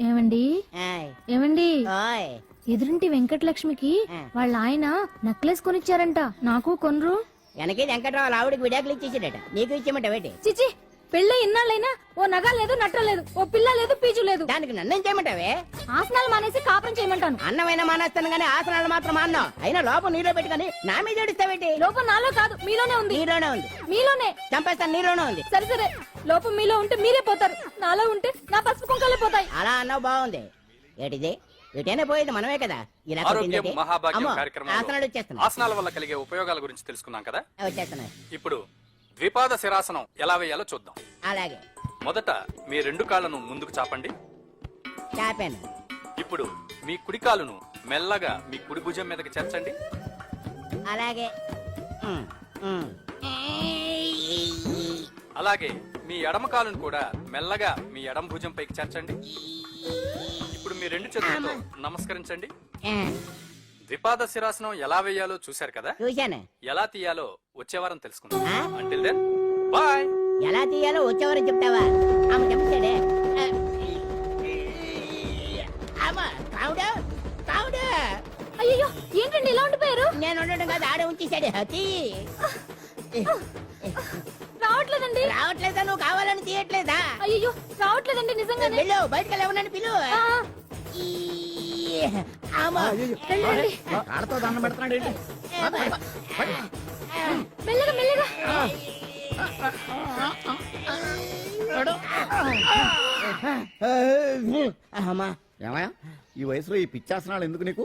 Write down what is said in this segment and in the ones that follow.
ఏమండి. ఏమండి? ఎదురింటి వెంకటలక్ష్మికి వాళ్ళ ఆయన నెక్లెస్ కొనిచ్చారంట. నాకు కొనరు. వెనకే వెంకట్రావు ఆవిడకి విడాకులు ఇచ్చేసాడట. నీకు ఇచ్చేమంట వేటి చిచి పెళ్ళి ఇన్నాళ్ళైనా ఓ నగ లేదు నట్ట లేదు ఓ పిల్ల లేదు పీచు లేదు. దానికి నన్ను ఏం చేయమంటావే? ఆసనాలు మానేసి కాపురం చేయమంటాను. అన్నమైన మానేస్తాను గానీ ఆసనాలు మాత్రం అన్నావు అయినా లోపం నీలో పెట్టుకొని నా మీద ఏడుస్తావేటి? లోపం నాలో కాదు మీలోనే ఉంది. నీలోనే ఉంది. మీలోనే. చంపేస్తాను నీలోనే ఉంది. సరే సరే. లోపం మీలో ఉంటే మీరే పోతారు. నాలో ఉంటే నా పసుపు కుంకాలే పోతాయి. అలా అన్నావు బాగుంది. ఏటిది? ఎటైనా పోయేది మనమే కదా. ఇలా ఆరోగ్యం కొట్టిందేటి? మహాభాగ్యం అమ్మో, కార్యక్రమంలో ఆసనాలు వచ్చేస్తున్నాయి. ఆసనాల వల్ల కలిగే ఉపయోగాల గురించి తెలుసుకున్నాం కదా? వచ్చేస్తున్నాయి. ఇప్పుడు ద్విపాద శిరాసనం ఎలా వేయాలో చూద్దాం. అలాగే. మొదట మీ రెండు కాళ్ళను ముందుకు చాపండి. చాపాను. ఇప్పుడు మీ కుడి కాలును మెల్లగా మీ కుడి భుజం మీదకి చేర్చండి. అలాగే. ఉమ్, ఉమ్. అలాగే మీ ఎడమ కాలును కూడా మెల్లగా మీ ఎడమ భుజం పైకి చేర్చండి. ఇప్పుడు మీ రెండు చేతులతో నమస్కరించండి. ద్విపాద శిరాసనం ఎలా వేయాలో చూశారు కదా? చూశాను. ఎలా తీయాలో వచ్చే వారం తెలుసుకుందాం. ఆ? అంటిల్ దెన్ బాయ్ ఎలా తీయాలో వచ్చేవారు చెప్తావా? ఆమె చెప్తాడే అయ్యో ఏంటండి ఇలా ఉండిపోయారు? నేను ఉండడం కాదు ఆడే ఉంచేసాడు హతి. రావట్లేదండి. రావట్లేదా? నువ్వు కావాలని తీయట్లేదా? అయ్యో రావట్లేదండి నిజంగానే. వెళ్ళు బయటకు వెళ్ళవనని పిలు. ఆ, ఈ, అమ్మా. వెళ్ళండి. ఆడతో దండం పెడుతున్నాడు ఏంటి? మెల్లగా మెల్లగా. అమ్మా ఏమయ్యా? ఈ వయసులో ఈ పిచ్చాసనాలు ఎందుకు నీకు?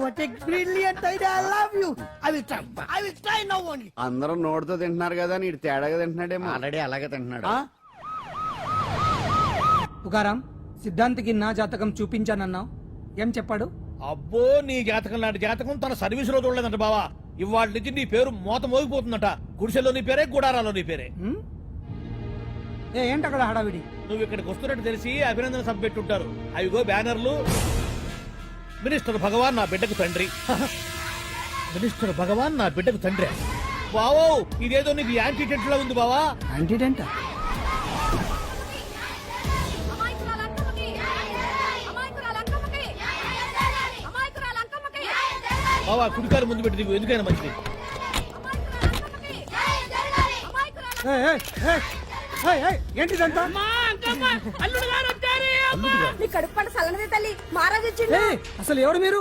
What a brilliant idea I love you I will try I will try now only అందరూ నోటితో తింటున్నారు కదా నీడు తేడాగా తింటున్నాడేమో. ఆల్రెడీ అలాగే తింటున్నాడు. తుకారాం సిద్ధాంతికి నా జాతకం చూపించానన్నావు. ఏం చెప్పాడు? అబ్బో నీ జాతకం లాంటి జాతకం తన సర్వీస్లో చూడలేదంట బావా. ఇవాళ నుంచి నీ పేరు మోత మోగిపోతుందట. గుడిసెలో నీ పేరే గుడారాలో నీ పేరే? ఏ ఏంటి అక్కడ హడావిడి? నువ్వు ఇక్కడికి వస్తున్నట్టు తెలిసి అభినందన సభ పెట్టుంటారు. అవిగో బ్యానర్లు. మినిస్టర్ భగవాన్ నా బిడ్డకు తండ్రి. మినిస్టర్ భగవాన్ నా బిడ్డకు తండ్రి. బావో ఇదేదో నీకు యాంటీ టెంట్లో ఉంది బావా. యాంటీడెంట్? బావా కుడికారు ముందు పెట్టి నీకు ఎందుకైనా మంచిది. ఏంటిదంతా? నీ కడుపు పంట సల్లనదే తల్లి మహారాజు అసలు ఎవరు మీరు?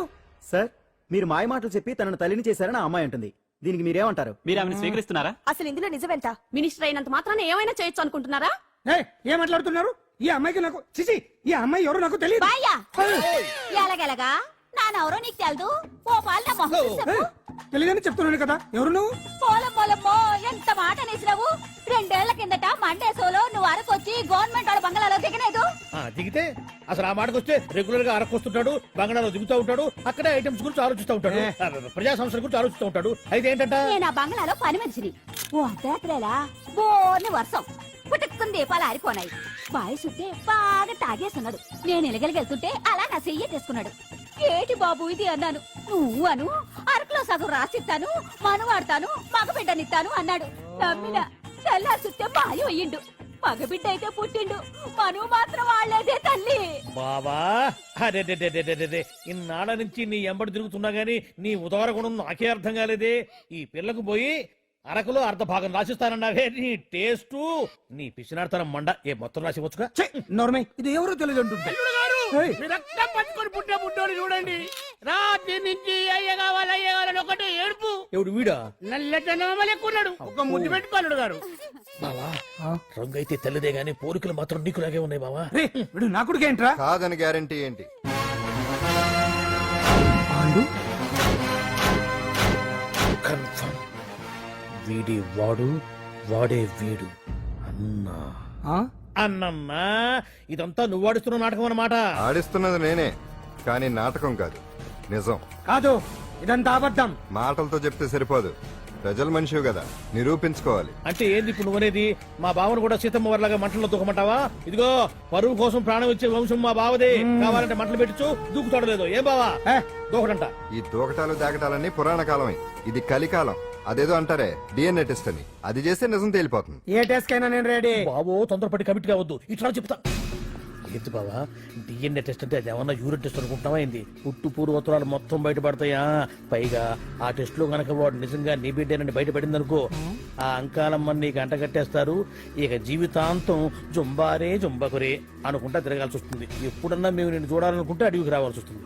సార్ మీరు మాయ మాటలు చెప్పి తనను తల్లిని చేశారని ఆ అమ్మాయి అంటుంది. దీనికి మీరేమంటారు? మీరు ఆమెను స్వీకరిస్తున్నారా? అసలు ఇందులో నిజమేంట మినిస్టర్ అయినంత మాత్రాన ఏమైనా చేయొచ్చు అనుకుంటున్నారా? ఏయ్, ఏం మాట్లాడుతున్నారు? ఈ అమ్మాయికి నాకు చిచి ఈ అమ్మాయి ఎవరు నాకు తెలియదు. ఎలాగెలగా? నానెవరో నీకు తెలదు? ఓ పాల మొహం తెలియదని చెప్తున్నాను కదా. ఎవరు నువ్వు? పోలం పోలమ్మో ఎంత మాట అనేసినావు? రెండేళ్ళ కిందట మండేసోలో నువ్వు అరకొచ్చి గవర్నమెంట్ వాళ్ళ బంగాళాలో దిగలేదు. ఆ, దిగితే అసలు ఆ మాటకు వస్తే రెగ్యులర్గా అరకొస్తుంటాడు బంగాళాలో దిగుతూ ఉంటాడు అక్కడే ఐటమ్స్ గురించి ఆలోచిస్తూ ఉంటాడు ఆ, ప్రజా సంస్థల గురించి ఆలోచిస్తూ ఉంటాడు. అయితే ఏంటంట నేను ఆ బంగ్లాలో పని మనిషిని. ఓ అర్ధరాత్రేలా బోర్ని వర్షం. పుట్టుకుని దీపాలు ఆరిపోనాయి. బాయ్ సుట్టే బాగా తాగేస్తున్నాడు నేను ఎలగలిగెళ్తుంటే అలా నా చెయ్యి తీసుకున్నాడు. ఏటి బాబు ఇది అన్నాను? నువ్వు అను అరకులో సగం రాసిస్తాను మనువాడతాను మగబిడ్డనిస్తాను అన్నాడు. నమ్మిన తెల్లారి బాయ్ అయ్యిండు మగబిడ్డ అయితే పుట్టిండు. మనువు మాత్రం వాళ్ళేదే తల్లి. బాబా అరే ఇన్నాళ్ళ నుంచి నీ ఎంబడి తిరుగుతున్నా గానీ నీ ఉదార గుణం నాకే అర్థం కాలేదే. ఈ పిల్లకు పోయి అరకులో అర్ధ భాగం రాసిస్తానన్నావే. నీ టేస్టు నీ పిచ్చినాడతనం మండ ఏ మొత్తం రాసి వచ్చుగా? నోర్మై ఇది ఎవరో తెలియదు ఏయ్, రక్తం పంచుకొని పుట్టే పుట్టోడు చూడండి. రాత్రి నుంచి అయ్య కావాలి అయ్య కావాలని ఒకటి ఏడుపు. ఎవడు వీడా? నల్లెక్కున్నాడు ఒక ముద్దు పెట్టుకోలేడు గారు. బావా రంగు అయితే తెల్లదే గానీ పోలికలు మాత్రం నీకులాగే ఉన్నాయి బావా. రే, వీడు నా కొడుకు ఏంట్రా? కాదని గ్యారంటీ ఏంటి? పాండు కన్ఫర్మ్. వీడి వాడు వాడే వీడు. అన్నా. ఆ? అన్నన్నా ఇదంతా నువ్వు ఆడుతున్న నాటకం అన్నమాట. ఆడిస్తున్నది నేనే కానీ నాటకం కాదు. నిజం. కాదు ఇదంతా అబద్ధం. మాటలతో చెప్తే సరిపోదు. ప్రజల మనిషివి కదా నిరూపించుకోవాలి. అంటే ఏంది ఇప్పుడు నువ్వనేది మా బావను కూడా సీతమ్మ వారిలాగా మంటల్లో దూకమంటావా ఇదిగో పరువు కోసం ప్రాణం ఇచ్చే వంశం మా బావదే. కావాలంటే మంటలు పెట్టచ్చు దూకుతాడు లేదు. ఏం బావా? దూకడంట. ఈ దూకటాలు దాకటాలన్నీ పురాణ కాలమే. ఇది కలికాలం. అదేదో అంటారే డిఎన్ఏ టెస్ట్ అని. అది చేస్తే నిజం తేలిపోతుంది. ఏ టెస్ట్ కైనా నేను రెడీ బాబో తొందరపడి కమిట్ కావద్దు. ఇట్లా చెప్తా. ఏంటి బావా? డిఎన్ఏ టెస్ట్ అంటే అది ఏమన్నా యూరిన్ టెస్ట్ అనుకుంటున్నావా ఏంది? పుట్టు పూర్వోత్తరాలు మొత్తం బయటపడతాయా? పైగా ఆ టెస్ట్లో గనక వాడు నిజంగా నీ బిడ్డేనని బయటపడింది అనుకో ఆ అంకాలమ్మ నీకు అంట కట్టేస్తారు. ఇక జీవితాంతం జుంబారే జుంబకురే అనుకుంటా తిరగాల్సి వస్తుంది. ఎప్పుడన్నా మేము నేను చూడాలనుకుంటే అడవికి రావాల్సి వస్తుంది.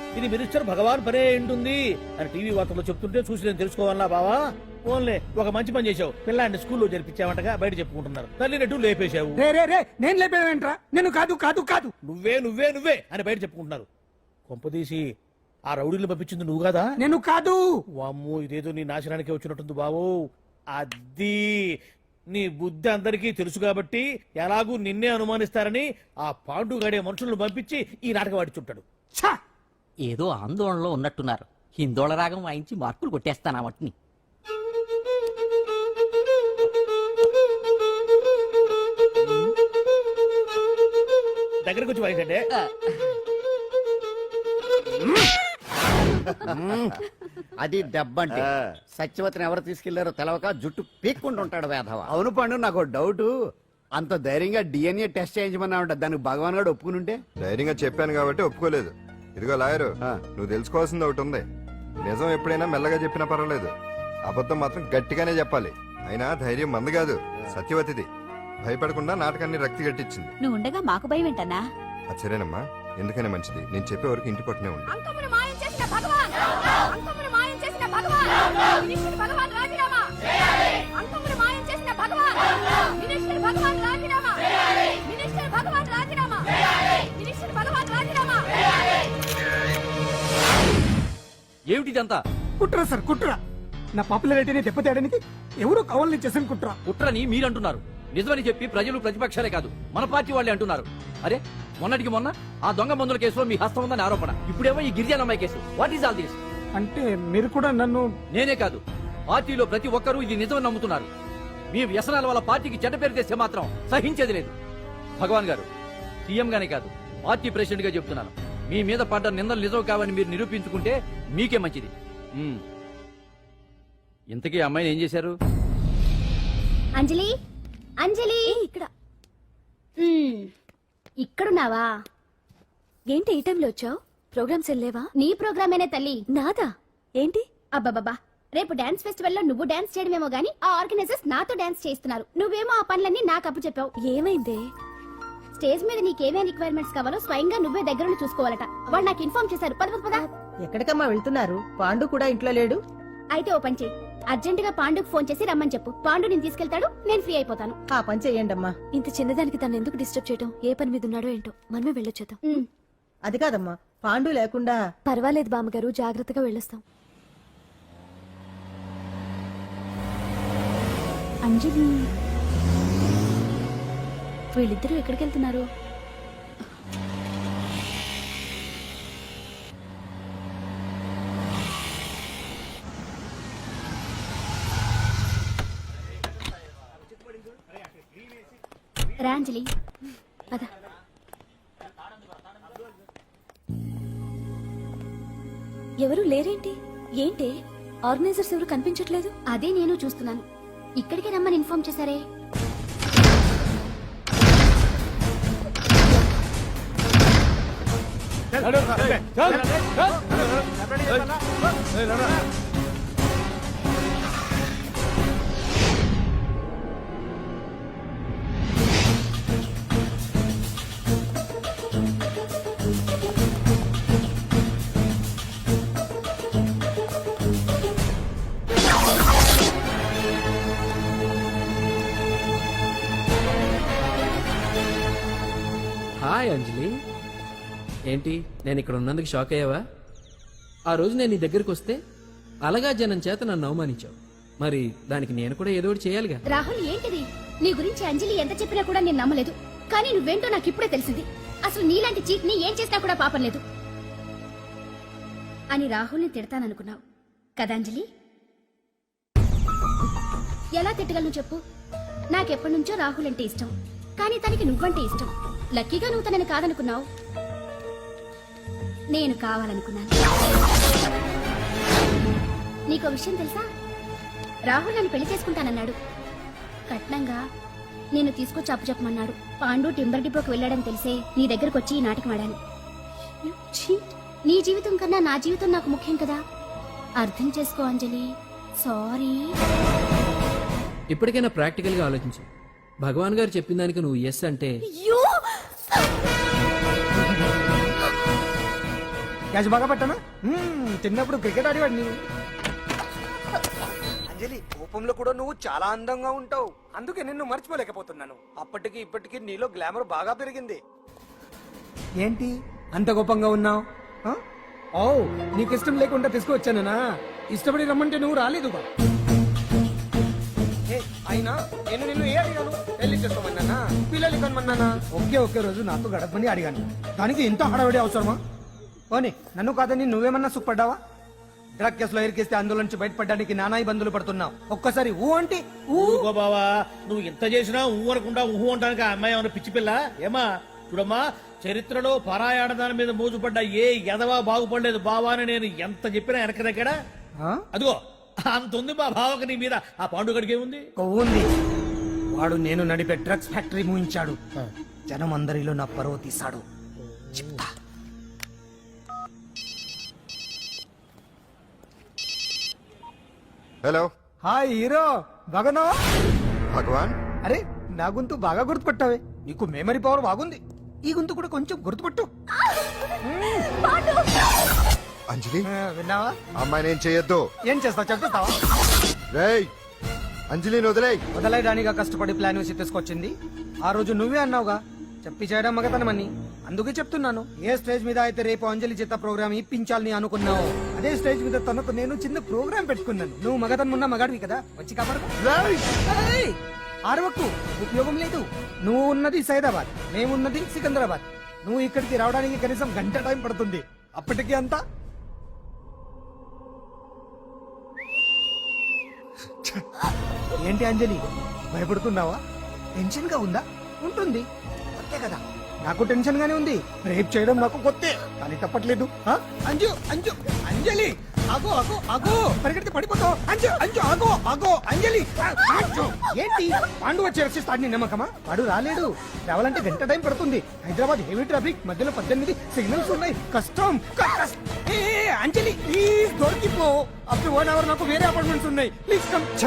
ఇది మినిస్టర్ భగవాన్ పనే ఉంటుంది అని టీవీ వార్తల్లో చెప్తుంటే చూసి నేను తెలుసుకోవాలా బావా? ఓన్లే ఒక మంచి పని చేశావు. పిల్లాన్ని స్కూల్లో జరిపించావంటగా బయట చెప్పుకుంటున్నారు. తల్లినట్టు లేపేశావు. రే రే రే నేను లేపేవేంట్రా నేను కాదు కాదు కాదు. నువ్వే నువ్వే నువ్వే అని బయట చెప్పుకుంటున్నారు. కొంపదీసి ఆ రౌడీలు పంపించింది నువ్వు కదా? నేను కాదు. వామ్మో ఇదేదో నీ నాశనానికి వచ్చినట్టుంది బావు. అది నీ బుద్ధి అందరికీ తెలుసు కాబట్టి ఎలాగూ నిన్నే అనుమానిస్తారని ఆ పాండు గడే మనుషులను పంపించి ఈ నాటకం ఆడిచుంటాడు. ఛా! ఏదో ఆందోళనలో ఉన్నట్టున్నారు. హిందోళ రాగం వాయించి మార్కులు కొట్టేస్తాను ఆ దగ్గరకు వచ్చి వాయించండి. అది దెబ్బంటే సత్యవతిని ఎవరు తీసుకెళ్ళారో తెలవక జుట్టు పీక్కుంటూ ఉంటాడు వేధవ. అవును పండు నాకు డౌట్. అంత ధైర్యంగా డిఎన్ఏ టెస్ట్ చేయించమన్నా ఉంటా దానికి భగవాన్ గారు ఒప్పుకునుంటే? ధైర్యంగా చెప్పాను కాబట్టి ఒప్పుకోలేదు. ఇదిగో లాయరు. నువ్వు తెలుసుకోవాల్సింది ఒకటి ఉంది. నిజం ఎప్పుడైనా మెల్లగా చెప్పినా పర్వాలేదు. అబద్ధం మాత్రం గట్టిగానే చెప్పాలి. అయినా ధైర్యం మంద కాదు. సత్యవతిది. భయపడకుండా నాటకాన్ని రక్తి గట్టించింది నువ్వు ఉండగా మాకు భయం ఏంటన్నా? సరేనమ్మా ఎందుకనే మంచిది. నేను చెప్పే వరకు ఇంటి పట్టునే ఉంది అంకమ్మను మాయం చేసిన భగవాన్! ఏమిటిదంతా? కుట్ర సార్ కుట్ర. నా పాపులారిటీని దెబ్బతేయడానికి ఎవరో కావాలని చేసిన కుట్ర. కుట్రని మీరంటున్నారు. నిజమని చెప్పి ప్రజలు ప్రతిపక్షాలే కాదు మన పార్టీ వాళ్ళే అంటున్నారు. అరే మొన్నటికి మొన్న ఆ దొంగ మందుల కేసులో మీ హస్తం ఉందని ఆరోపణ. ఇప్పుడేమో ఈ గిరిజన అమ్మాయి case. What is all this అంటే మీరు కూడా నన్ను నేనే కాదు పార్టీలో ప్రతి ఒక్కరూ ఇది నిజమని నమ్ముతున్నారు. మీ వ్యసనాల వల్ల పార్టీకి చెడ్డ పేరు తెస్తే మాత్రం సహించేది లేదు. భగవాన్ గారు సీఎం గానే కాదు పార్టీ ప్రెసిడెంట్గా చెప్తున్నాను. మీ మీద పడ్డ నిందలు నిజం కావని మీరు నిరూపించుకుంటే మీకే మంచిది. ఇంతకీ ఆ అమ్మాయిని ఏం చేశారు? అంజలి? అంజలి! ఇక్కడ. ఇక్కడున్నావా? ఏంటి ఈ టైంలో వచ్చావు? ప్రోగ్రామ్స్ వెళ్ళేవా నీ ప్రోగ్రామేనే తల్లి. నాదా? ఏంటి? అబ్బబ్బబ్బా. రేపు డాన్స్ ఫెస్టివల్లో నువ్వు డాన్స్ చేయడమేమో గానీ ఆ ఆర్గనైజర్స్ నాతో డాన్స్ చేస్తున్నారు నువ్వేమో ఆ పనులన్నీ నాకు అప్పు చెప్పావు. ఏమైంది? స్టేజ్ మీద నీకేమేం రిక్వైర్మెంట్స్ కావాలో స్వయంగా నువ్వే దగ్గర చూసుకోవాలట. వాళ్ళు నాకు ఇన్ఫార్మ్ చేశారు. పద పద పద. ఎక్కడికమ్మా వెళ్తున్నారు? పాండు కూడా ఇంట్లో లేడు. అయితే ఓ పని చెయ్యి అర్జెంట్గా పాండుకు ఫోన్ చేసి రమ్మని చెప్పు. పాండు నేను తీసుకెళ్తాడు నేను ఫ్రీ అయిపోతాను. ఆ పని చెయ్యండి అమ్మా ఇంత చిన్నదానికి తను ఎందుకు డిస్టర్బ్ చేయడం ఏ పని మీద ఉన్నాడో ఏంటో? మనమే వెళ్ళొచ్చేద్దాం. ఉమ్. అది కాదమ్మా. పాండు లేకుండా పర్వాలేదు బామ్మగారు జాగ్రత్తగా వెళ్ళొస్తాం. అంజలి. వీళ్ళిద్దరూ ఎక్కడికి వెళ్తున్నారు రాంజలి ఎవరు లేరేంటి? ఏంటి? ఆర్గనైజర్స్ ఎవరు కనిపించట్లేదు? అదే నేను చూస్తున్నాను. ఇక్కడికే రమ్మని ఇన్ఫార్మ్ చేశారే. హాయ్ ఏంటి? నేను ఇక్కడ ఉన్నందుకు షాక్ అయ్యావా? ఆ రోజు నేను నీ దగ్గరికి వస్తే అలగా జనం చేత నన్ను అవమానించావు. మరి దానికి నేను కూడా ఏదో ఒకటి చేయాలిగా. రాహుల్ ఏంటిది? నీ గురించి అంజలి ఎంత చెప్పినా కూడా నేను నమ్మలేదు. కానీ నువ్వేంటో నాకు ఇప్పుడే తెలిసింది. అసలు నీలాంటి చీట్ని ఏం చేసినా కూడా పాపం లేదు. అని రాహుల్ని తిడతాననుకున్నావు. కదా అంజలి? ఎలా తిట్టగలను చెప్పు? నాకెప్పటి నుంచో రాహుల్ అంటే ఇష్టం. కానీ తనకి నువ్వంటే ఇష్టం. లక్కీగా నువ్వు తనని కాదనుకున్నావు. నేను కావాలనుకున్నాను. నీకో విషయం తెలుసా? రాహుల్ నన్ను పెళ్ళి చేసుకుంటానన్నాడు. కట్నంగా నేను తీసుకొచ్చి అప్పు చెప్పమన్నాడు. పాండు టింబర్ డిపోకి వెళ్ళాడని తెలిసే నీ దగ్గరకు వచ్చి ఈ నాటకం ఆడాను. నీ జీవితం కన్నా నా జీవితం నాకు ముఖ్యం కదా. అర్థం చేసుకో అంజలి. సారీ. ఇప్పటికైనా ప్రాక్టికల్గా ఆలోచించు. భగవాన్ గారు చెప్పిన దానికి నువ్వు ఎస్ అంటే క్యాచ్ బాగా పట్టానా? చిన్నప్పుడు క్రికెట్ ఆడేవాడిని. అంజలి కోపంలో కూడా నువ్వు చాలా అందంగా ఉంటావు. అందుకే నిన్ను మర్చిపోలేకపోతున్నాను. అప్పటికి ఇప్పటికి నీలో గ్లామర్ బాగా పెరిగింది. ఏంటి? అంత కోపంగా ఉన్నావు? ఓ నీకు ఇష్టం లేకుండా తీసుకువచ్చానా ఇష్టపడి రమ్మంటే నువ్వు రాలేదుగా ఏ, అయినా నేను నిన్ను ఏ అడిగాను? పెళ్ళి చేసుకోమన్నానా? పిల్లలు కనమన్నానా? ఒకే ఒకే రోజు నాతో గడపమని అడిగాను. దానికి ఇంత హడావిడి అవసరమా? పోనీ నన్ను కాదని నువ్వేమన్నా సుఖపడ్డావా? డ్రగ్ కేసులో ఇరికిస్తే అందులో నుంచి బయటపడడానికి నానా ఇబ్బందులు పడుతున్నావు. ఒక్కసారి ఊ అంటే ఊ. ఊరుకో బావా నువ్వు ఇంత చేసినా ఊ అనకుండా ఊహు అంటానికి ఆ అమ్మాయి ఏమైనా పిచ్చి పిల్ల? ఏమా? చూడమ్మా చరిత్రలో పరాయాడదాని మీద మోజుపడ్డ ఏ ఎదవా బాగుపడలేదు బావా అని నేను ఎంత చెప్పినా వెనక దగ్గర? ఆ? అదిగో అంత ఉంది మా బావకి నీ మీద. ఆ పాండుగడికి ఏముంది? కొవ్వుంది. వాడు నేను నడిపే డ్రగ్స్ ఫ్యాక్టరీ మూయించాడు. జనం అందరిలో నా పరువు తీశాడు. చెప్తా. హలో. Hi hero. బాగున్నావా? భగవాన్? అరే నా గొంతు బాగా గుర్తుపట్టావే. నీకు మెమరీ పవర్ బాగుంది. ఈ గొంతు కూడా కొంచెం గుర్తుపట్టు. అంజలి? ఆ, విన్నావా? అమ్మాయి నేను చేయొద్దు. ఏం చేస్తావు? చెప్పేస్తావా రేయ్ అంజలిని వదిలేయ్. వదలయడానిగా కష్టపడి ప్లాన్ వేసి తీసుకొచ్చింది. ఆ రోజు నువ్వే అన్నావుగా చెప్పి చేయడం మగతనమని? అందుకే చెప్తున్నాను. ఏ స్టేజ్ మీద అయితే రేపు అంజలి చేత ప్రోగ్రామ్ ఇప్పించాలని అనుకున్నావు అదే స్టేజ్ మీద తనకు నేను చిన్న ప్రోగ్రామ్ పెట్టుకున్నాను. నువ్వు మగతనం ఉన్న మగాడివి కదా వచ్చి కాపాడు ఏయ్! ఆరవకు ఉపయోగం లేదు. నువ్వు ఉన్నది సైదాబాద్ మేమున్నది సికింద్రాబాద్. నువ్వు ఇక్కడికి రావడానికి కనీసం గంట టైం పడుతుంది. అప్పటికి అంతా? ఏంటి అంజలి? భయపడుతున్నావా? టెన్షన్గా ఉందా? ఉంటుంది. కొత్తే కదా. నాకు టెన్షన్ గానే ఉంది. రేప్ చేయడం నాకు కొత్తే. కానీ తప్పట్లేదు. ఆ? అంజు అంజు అంజలి! ఆగో ఆగో ఆగో! పరిగెడితే పడిపోతావు. అంజు అంజు ఆగో ఆగో అంజలి! ఆ, అంజు ఏంటి? పాండు వచ్చి రక్షిస్తాడు నీ నమ్మకమా? వాడు రాలేడు. రావాలంటే గంట టైం పడుతుంది. హైదరాబాద్ హెవీ ట్రాఫిక్ మధ్యలో పద్దెనిమిది సిగ్నల్స్ ఉన్నాయి. కష్టం. క- కస్- ఏ, ఏ, అంజలి ప్లీజ్ దొరికిపో. అప్ టు వన్ అవర్ నాకు వేరే అపార్ట్మెంట్స్ ఉన్నాయి. ప్లీజ్ కమ్ చ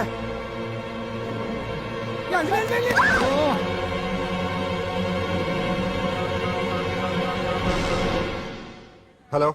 అంజలి, అంజలి. ఓ. హలో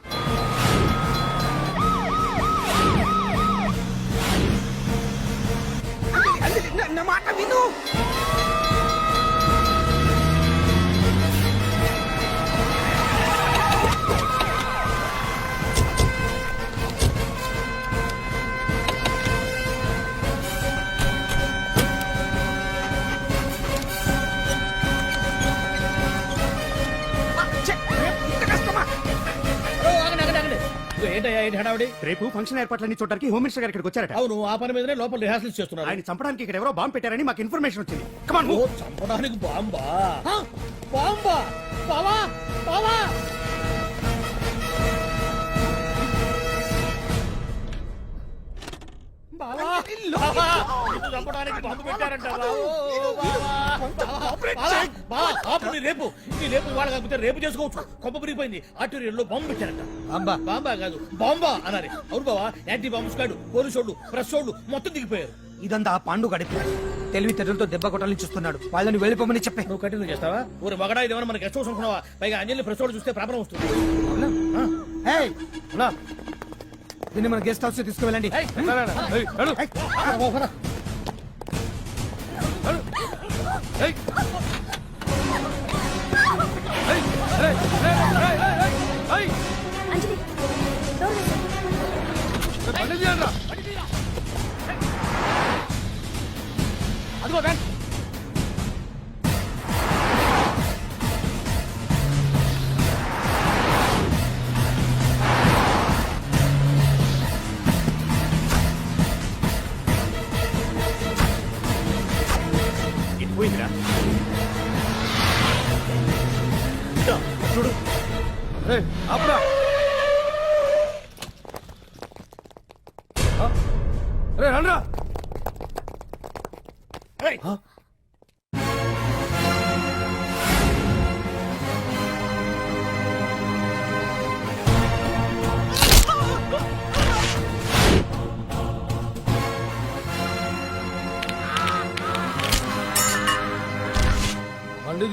హడావుడి రేపు ఫంక్షన్ ఏర్పాట్లన్నీ చూడడానికి హోమ్ మినిస్టర్ గారు ఇక్కడికి వచ్చారట. అవును ఆ పని మీదనే లోపల రిహార్సల్స్ చేస్తున్నారు. ఆయన చంపడానికి ఇక్కడ ఎవరో బాంబు పెట్టారని మాకు ఇన్ఫర్మేషన్ వచ్చింది. కమాన్ చంపడానికి బాంబా? బాంబా? బావా? బావా? చంపడానికి పెట్టారంట రేపు. నీ రేపు ఇవాళ కాకపోతే రేపు చేసుకోవచ్చు. కొంప పిరిగిపోయింది ఆర్టీరియల్లో బాంబు పెట్టారంట. బాంబా. బాంబా కాదు బాంబా అనాలి అవును బావా యాంటీ బాంబు స్క్వాడ్ పోలీసు వాళ్ళు ప్రెస్ వాళ్ళు మొత్తం దిగిపోయారు. ఇదంతా ఆ పాండు గడిపి. తెలివి తెరులతో దెబ్బ కొట్టాలని చూస్తున్నాడు. వాళ్ళని వెళ్ళిపోమని చెప్పే. నువ్వు కంటిన్యూ చేస్తావా? ఊరు మగడా ఇదేమన్నా మనకి హౌస్ అనుకున్నావా? పైగా అంజలి ప్రెస్ చూస్తే ప్రాబ్లం వస్తుంది. దీన్ని మన గెస్ట్ హౌస్ తీసుకువెళ్ళండి. ఏయ్,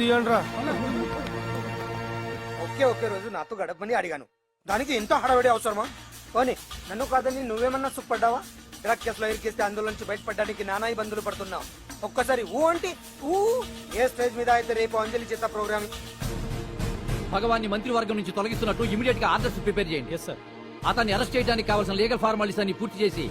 బండి తీయండిరా. ఒకే ఒకే రోజు నాతో గడపని అడిగాను. దానికి ఎంతో హడావిడి అవసరమా? పోనీ నన్ను కాదని నువ్వేమన్నా సుఖపడ్డావా? డ్రగ్ కేసులో ఇరికిస్తే అందులో నుంచి బయటపడడానికి నానా ఇబ్బందులు పడుతున్నావు. ఒక్కసారి ఊ అంటే ఊ ఏ స్టేజ్ మీద అయితే రేపు అంజలి చేత ప్రోగ్రామ్ భగవాన్ని మంత్రివర్గం నుంచి తొలగిస్తున్నట్టు ఇమీడియట్గా ఆర్డర్స్ ప్రిపేర్ చేయండి. అతన్ని అరెస్ట్ చేయడానికి కావాల్సిన లీగల్ ఫార్మాలిటీస్ అన్ని పూర్తి చేసి